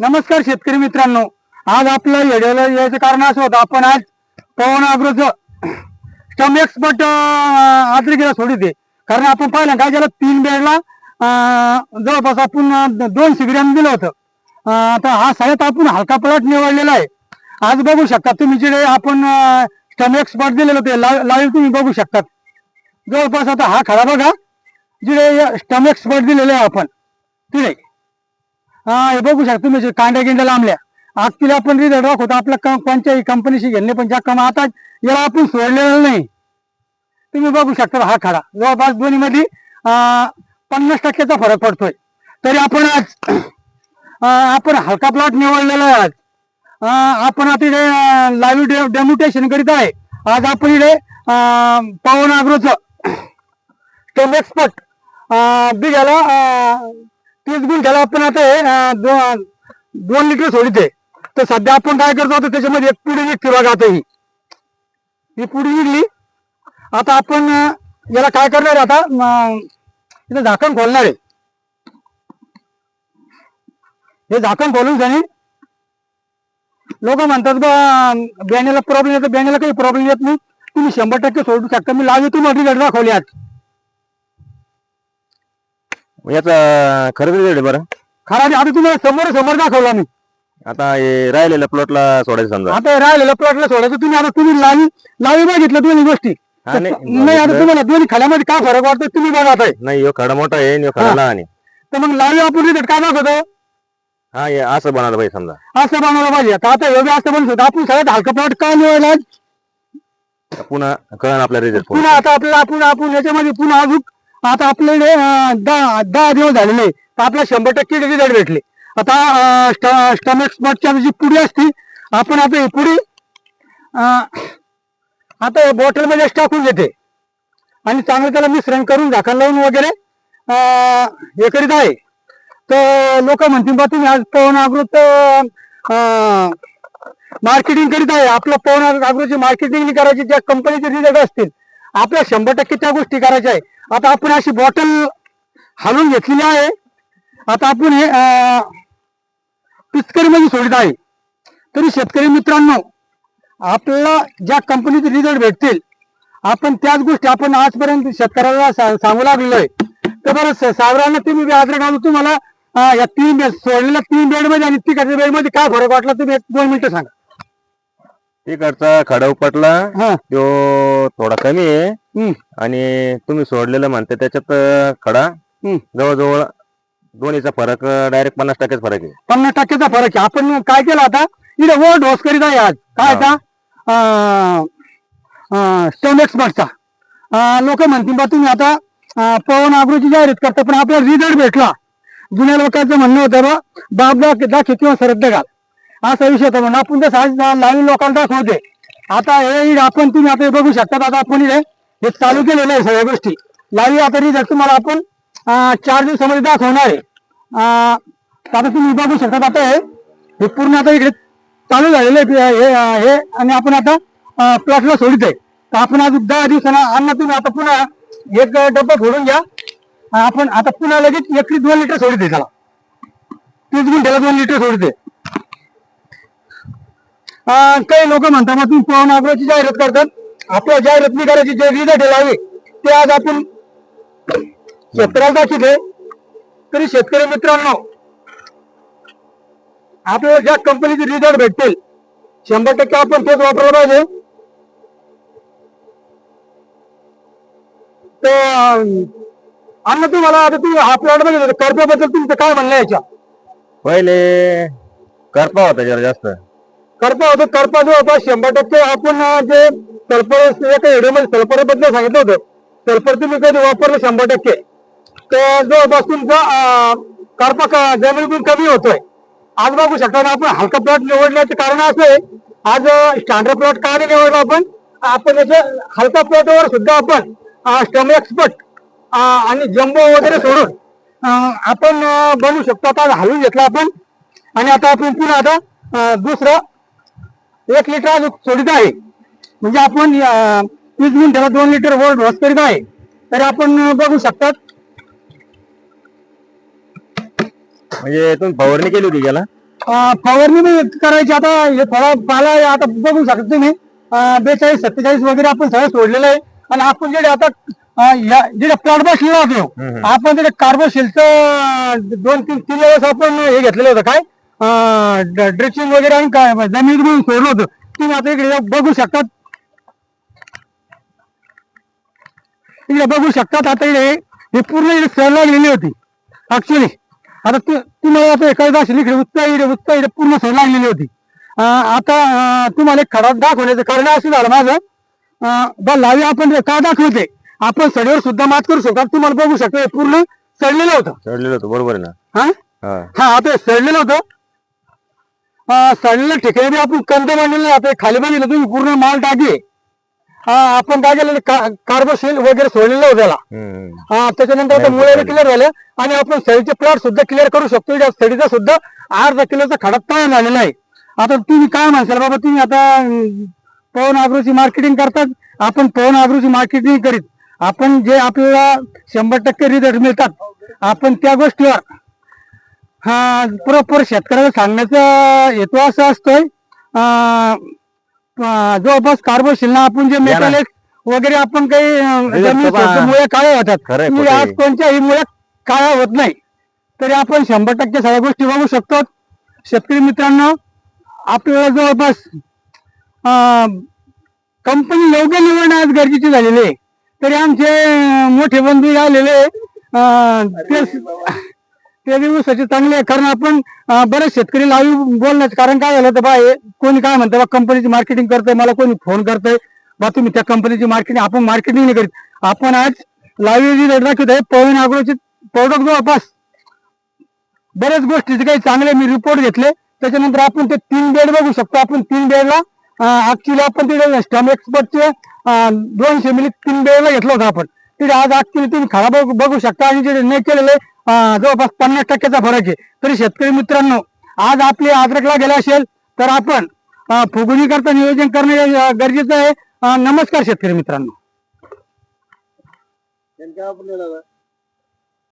नमस्कार शेतकरी मित्रांनो. आज आपलं व्हिडिओला यायचं कारण असं होतं आपण आज पवन अग्रोचं स्टम एक्सपर्ट आद्रिकेला सोडिते कारण आपण पाहिलं काय त्याला तीन बेडला जवळपास आपण दोन शिबिरांनी दिलं होतं. आता हा सगळ्यात आपण हलका प्लॉट निवडलेला आहे. आज बघू शकता तुम्ही जे आपण स्टम एक्सपर्ट दिलेलं होते लाईव्ह तुम्ही बघू शकतात. जवळपास आता हा खडा बघा. जिथे स्टम एक्सपर्ट दिलेले आहे आपण. तिथे हा हे बघू शकता तुम्ही कांड्या गिंड्या लांबल्या. आज तिला आपण रिझल्ट दाखवतो. आपल्या कोणत्याही कंपनीशी घेणे पण ज्या कमा आता याला आपण सोडलेलं नाही. तुम्ही बघू शकता हा खडा जवळपास दोन्ही मध्ये पन्नास टक्क्याचा फरक पडतोय. तरी आपण आज आपण हलका प्लॉट निवडलेला आहे आज. आपण आता इथे लाईव्ह डेम्युटेशन करीत आहे. आज आपण इथे पवन अग्रोचं स्टेम एक्सपर्ट बिघाला तीस गुंठ्याला आपण आता हे, अं, दो- दोन लिटर सोडिते तर सध्या आपण काय करतो आता त्याच्यामध्ये एक पुढे निघते बघा आता ही. ही पुडी निघली. आता आपण अं, याला काय करणार आहे आता? अं, इथं झाकण खोलणार आहे. हे झाकण खोलून जाणे लोक म्हणतात बा बियाण्याला प्रॉब्लेम येतो बियाण्याला काही प्रॉब्लेम येत नाही. तुम्ही शंभर टक्के सोडू शकता. मी लावी येतो रिझल्ट दाखवले आज याचा खरं रिझल्ट आहे बरं. खरा आता तुम्हाला समोर समोर दाखवला मी. आता हे राहिलेल्या प्लॉटला सोडायचं समजा. आता राहिलेलं प्लॉटला सोडायचं. तुम्ही आता तुम्ही लावी लावी बघितलं दोन्ही गोष्टी. हा, नाही, नाही आता. तुम्हाला दोन्ही खाल्यामध्ये काय फरक वाटतो तुम्ही बघा आता. नाही ह्यो खडा मोठा आहे आणि ह्यो खडा. लहान आहे. तर मग लावी आपण रिझल्ट काय दाखवतो? हा हे असं बनायला पाहिजे समजा. असं बनवलं पाहिजे. आता आता एवढं असं बनवत आपण सगळ्यात हलका प्लॉट का निवडला पुन्हा कळण आपला रिझल्ट पुन्हा आता आपल्याला आपण आपण याच्यामध्ये पुन्हा अजून आता आपल्याकडे दहा दहा दिवस झालेले तर आपल्याला शंभर टक्के रिझल्ट भेटले. आता स्टमक स्पॉटच्या जी पुडी असती आपण आता ही पुडी आता बॉटलमध्ये टाकून घेते आणि चांगलं त्याला मिश्रण करून झाकण लावून वगैरे हे करीत आहे. तर लोक म्हणतील बा तुम्ही आज पवन अग्रोत मार्केटिंग करीत आहे. आपलं पवन अग्रोची मार्केटिंग करायची ज्या कंपनीचे रिझल्ट असतील आपल्या शंभर टक्के त्या गोष्टी करायच्या आहे. आता आपण अशी बॉटल हलवून घेतलेली आहे. आता आपण हे पिचकरीमध्ये सोडित आहे. तरी शेतकरी मित्रांनो आपल्याला ज्या कंपनीचे रिझल्ट भेटतील आपण त्याच गोष्टी आपण आजपर्यंत शेतकऱ्याला सांगू लागलेलो आहे तर बरं सावरांना तुम्ही बी घालून तुम्हाला या तीन बेड सोडलेल्या तीन बेडमध्ये आणि तिकडच्या बेडमध्ये काय फरक वाटला तुम्ही दोन मिनिटं सांगा. तिकडचा खडा उपटला हा. तो थोडा कमी आहे. आणि तुम्ही सोडलेलं म्हणते त्याच्यात अं, खडा. हम्म. जवळजवळ दोन्हीचा फरक डायरेक्ट पन्नास टक्केच फरक आहे. पन्नास टक्क्याचा फरक आहे. आपण काय केलं आता? इथे वर डोस करीत आहे आज. काय. आता? स्टोन एक्सपर्टचा लोक म्हणतील बा तुम्ही आता अं, पवन अग्रोची जाहिरात करता पण आपल्याला रिझल्ट भेटला. जुन्या लोकांचं म्हणणं होतं बा बाब दाख दाखव किंवा सरद घाल. असा विषय होता. म्हणून आपण तसं आज लाईव्ह लोकांना दाखवते आता हे आपण तुम्ही आता बघू शकता आता आपण हे हे चालू केलेलं आहे सगळ्या गोष्टी. लाईव्ह आता रिझल्ट तुम्हाला आपण चार दिवसामध्ये दाखवणार आहे. तर आता तुम्ही बघू शकता आता हे हे पूर्ण आता इकडे चालू झालेलं आहे. हे हे आणि आपण आता प्लॉटला सोडित आहे तर आपण आज दहा दिवसांना अन्न तुम्ही आता पुन्हा एक डब्बा फोडून घ्या. आपण आता पुन्हा लगेच एकरी दोन लिटर सोडते त्याला. तीस गुंठ्याला दोन लिटर सोडते काही लोक म्हणतात मग तुम्ही पवन अग्रोची जाहिरात करतात. आपल्या जाहिरात निघाल्याची करायची जे रिझल्ट लावे ते आज आपण शेतकऱ्याला दाखवले तरी शेतकरी मित्रांनो आपल्याला ज्या कंपनीचे रिझल्ट भेटतील शंभर टक्के आपण तेच वापरलं पाहिजे. तर अन्न तुम्हाला आता तुम्ही हा प्लॉट बघितलं तुमचं काय म्हणणं याच्या? पहिले करपा होता जरा जास्त. करपा होतं करपा होता शंभर टक्के आपण जे सल्फर एका व्हिडिओमध्ये सल्फर सांगितलं होतं. सल्फर तुम्ही कधी वापरलं शंभर टक्के? तर जवळपास तुमचा अं, करपा जमिनीतून कमी होतोय. आज बघू शकता ना आपण हलका प्लॉट निवडण्याचं कारण असं आहे. आज स्टँडर्ड प्लॉट का नाही निवडला आपण. आपण याच्या हलका प्लॉटवर सुद्धा आपण स्टम एक्सपर्ट आणि जम्बो वगैरे सोडून आपण बनवू शकतो. आता हलवून घेतला आपण. आणि आता आपण पुन्हा आता दुसरं एक लिटर अजून सोडित आहे. म्हणजे आपण तीस मिनिटाला दोन लिटर वर ढोस करीत आहे. तर आपण बघू शकतात. म्हणजे तुम्ही फवारणी केली होती याला अं, फवारणी बी करायची. आता हे थोडा पाला आहे, आता बघू शकता तुम्ही. बेचाळीस सत्तेचाळीस वगैरे आपण सगळं सोडलेलं आहे. आणि आपण जे आता अं, या जे प्लॉट बसलेला होतो. आपण त्याच्या कार्बोशिलचं दोन तीन तीन वेळेस आपण हे घेतलेलं होतं. काय? ड्रेसिंग वगैरे आणि काय? जमीन म्हणून सोडलं होतं. तुम्ही आता इकडे बघू शकतात. इकडे बघू शकतात आता इकडे हे पूर्ण इकडे सर लागलेली होती. ऍक्च्युली आता तुम्हाला आता एखादी असेल इकडे उत्तर इकडे उत्तर इकडे पूर्ण सर लागलेली होती. आता तुम्हाला एक खडा दाखवण्याचं कारण असं झालं माझं. बा लावी आपण का दाखवते? आपण सडीवर सुद्धा मात करू शकतो. तुम्हाला बघू शकतो हे पूर्ण सडलेलं होतं. चढलेलं होतं बरोबर आहे ना? हा? आता सडलेलं होतं. अं, सडलेलं ठिकाणी आपण कंद. आता हे खाली बांधलेलं तुम्ही पूर्ण माल टाकी हा आपण काय केलं कार्बोशील वगैरे सोडलेलं होतं त्याला. हा त्याच्यानंतर आता मुळे. क्लिअर झाले आणि आपण सळीचे प्लॉट सुद्धा क्लिअर करू शकतो या सळीचा सुद्धा अर्धा किलोचा खडा तयार झालेला आहे आता तुम्ही काय म्हणसाल बाबा तुम्ही आता पवन आग्रोची मार्केटिंग करतात आपण पवन आग्रोची मार्केटिंग करीत आपण जे आपल्याला शंभर टक्के रिझल्ट मिळतात आपण त्या गोष्टीवर हा प्रॉपर शेतकऱ्याला सांगण्याचा हेतू असा असतोय जवळपास कार्बोशिलना आपण जे ना. मेटॅलिक वगैरे आपण काही. सोडतो, मुळे काळे होतात. आज कोणत्याही मुळे काळा होत नाही तरी आपण शंभर टक्के सगळ्या गोष्टी बघू शकतो शेतकरी मित्रांनो आपल्याला जवळपास कंपनी योग्य निवडणं आज गरजेची झालेली आहे तरी आमचे मोठे बंधू आलेले ते ते दिवसाचे चांगली आहे. कारण आपण बरेच शेतकरी लावी बोलण्याचं कारण काय झालं तर बा हे कोणी काय म्हणतं बा कंपनीची मार्केटिंग करतंय मला कोणी फोन करतंय. बा तुम्ही त्या कंपनीची मार्केटिंग आपण मार्केटिंग नाही करीत. आपण आज लावी दाखवत आहे पवन अग्रोचे प्रोडक्ट जवळपास. बऱ्याच गोष्टीचे काही चांगले मी रिपोर्ट घेतले. त्याच्यानंतर आपण ते तीन बेड बघू शकतो. आपण तीन बेडला ऍक्च्युली आपण तिथे स्टम एक्सपर्टचे दोनशे मिली तीन बेडला घेतलं होतं आपण. तिथे आज ऍक्च्युली तुम्ही खराब बघू शकता. आणि जे नाही केलेलं आहे जवळपास पन्नास टक्क्याचा फरक आहे. तरी शेतकरी मित्रांनो आज आपली अद्रकला गेला असेल तर आपण अं, करता नियोजन करणे गरजेचं आहे. नमस्कार शेतकरी मित्रांनो.